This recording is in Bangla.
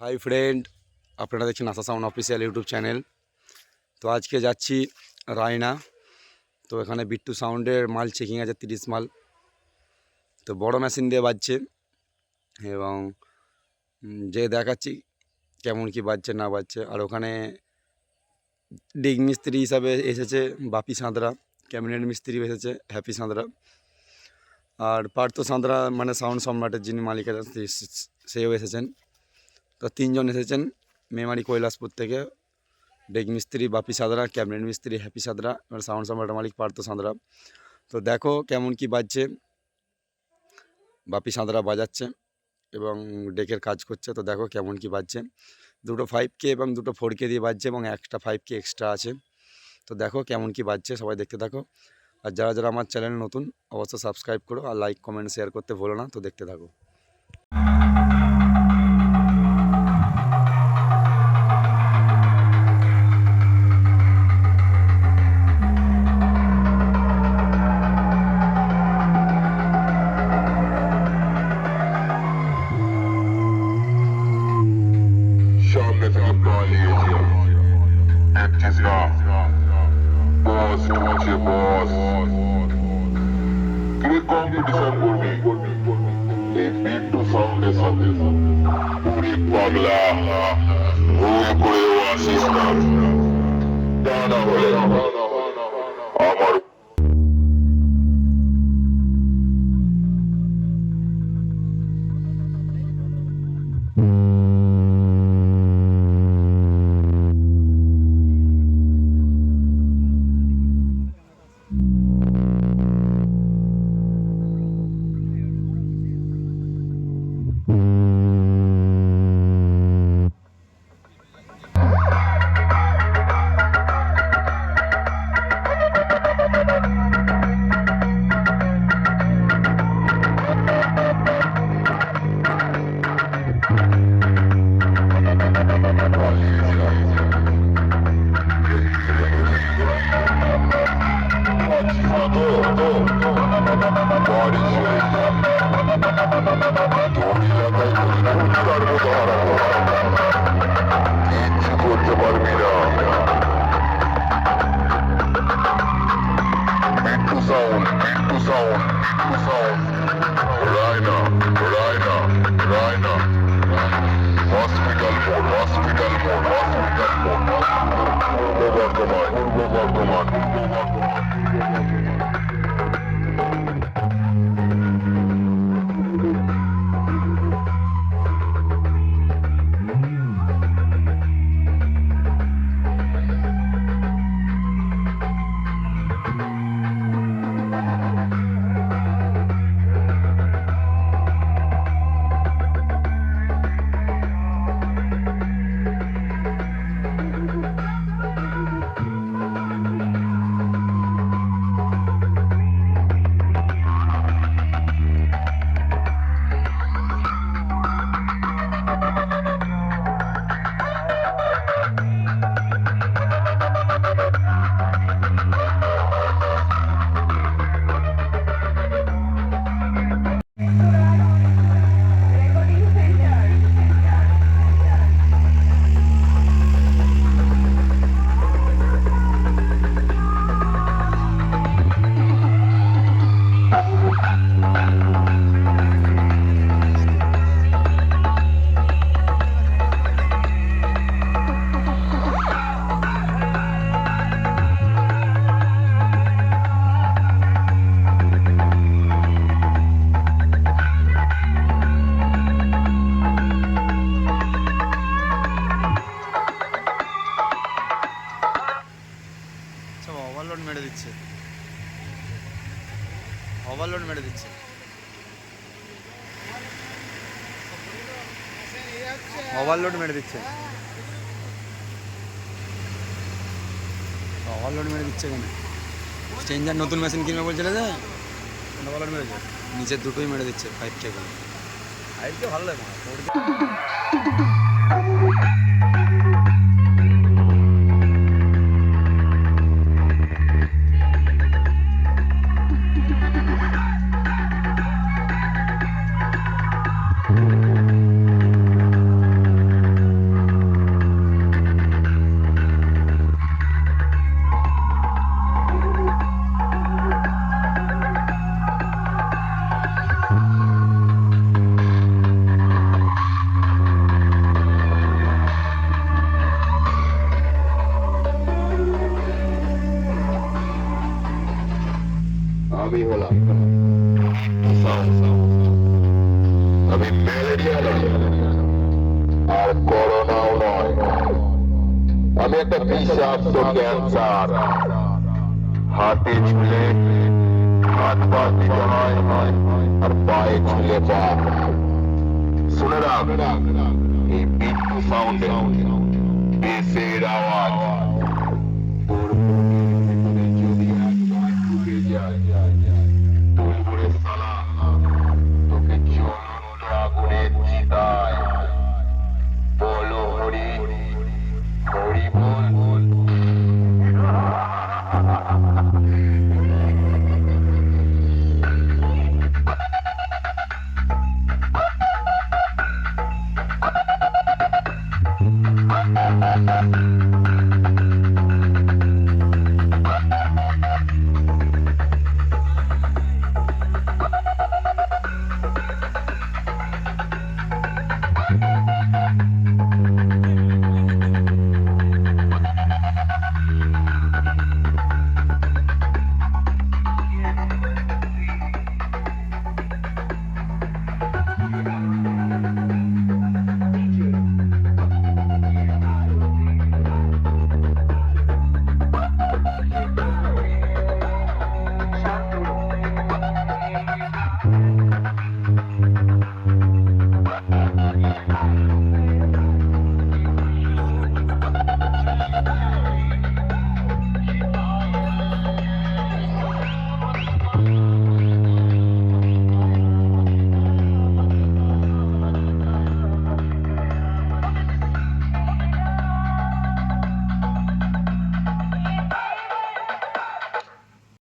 হাই ফ্রেন্ড, আপনারা দেখছেন Asha sound official YouTube channel. তো আজকে যাচ্ছি রায়না। তো এখানে বিট্টু সাউন্ডের মাল চেকিং আছে, তিরিশ মাল। তো বড় মেশিন দিয়ে বাজছে এবং যে দেখাচ্ছি কেমন কি বাজছে, না বাজছে। আর ওখানে ডিগ মিস্ত্রি হিসাবে এসেছে বাপি সাঁতরা, ক্যাবিনেট মিস্ত্রি এসেছে হ্যাপি সাঁতরা। আর পার্থ সাঁতরা মানে সাউন্ড সম্রাটের যিনি মালিক আছেন সেও এসেছেন। তো তিনজন এসেছেন, মেমারি কৈলাসপুর থেকে। ডেক মিস্ত্রি বাপি সাদরা ক্যাবিনেট মিস্ত্রি হ্যাপি সাদরা আর সাউন্ড সম্রাটের মালিক পার্থ সাঁতরা। তো দেখো কেমন কি বাজছে। বাপি সাঁতরা বাজাচ্ছে এবং ডেকের কাজ করছে, তো দেখো কেমন কি বাজছে। দুটো ফাইভ কে এবং দুটো ফোর কে দিয়ে বাজছে এবং একটা ফাইভ কে এক্সট্রা আছে। তো দেখো কেমন কি বাজছে, সবাই দেখতে থাকো। আর যারা যারা আমার চ্যানেল নতুন, অবশ্যই সাবস্ক্রাইব করো আর লাইক কমেন্ট শেয়ার করতে ভুলো না, তো দেখতে থাকো। সামনে থেকে পালিয়ে একটিস না বস হচ্ছে বস তুই কম্পিটিশন করবি এই বিট্টু সাউন্ডের সাথে পুরি পাগলা ভুল করেও আসিস না তা না হলে আমার করতে পারবি না বিট্টু সাউন্ড ওভারলোড মেরে দিচ্ছে। ওভারলোড মেরে দিচ্ছে। ওভারলোড মেরে দিচ্ছে। ওভারলোড মেরে দিচ্ছে কেন? চেঞ্জার নতুন মেশিন কিনবে বলছিল যে? ওভারলোড মেরেছে নিচের দুটোই মেরে দিচ্ছে ফাইভ কে করে। ফাইভকে ভালো লাগে। আমি হলাম। আমি ম্যালেরিয়া নয় আর করোনাও নয়। আমি একটা বিষাক্ত ক্যান্সার। হাতে ঝুলে হাত পা দিতে হয়, আর পায়ে ঝুলে পা। শুনে রাখ, এই বিট্টু সাউন্ডে দেশের আওয়াজ। Mm-hmm.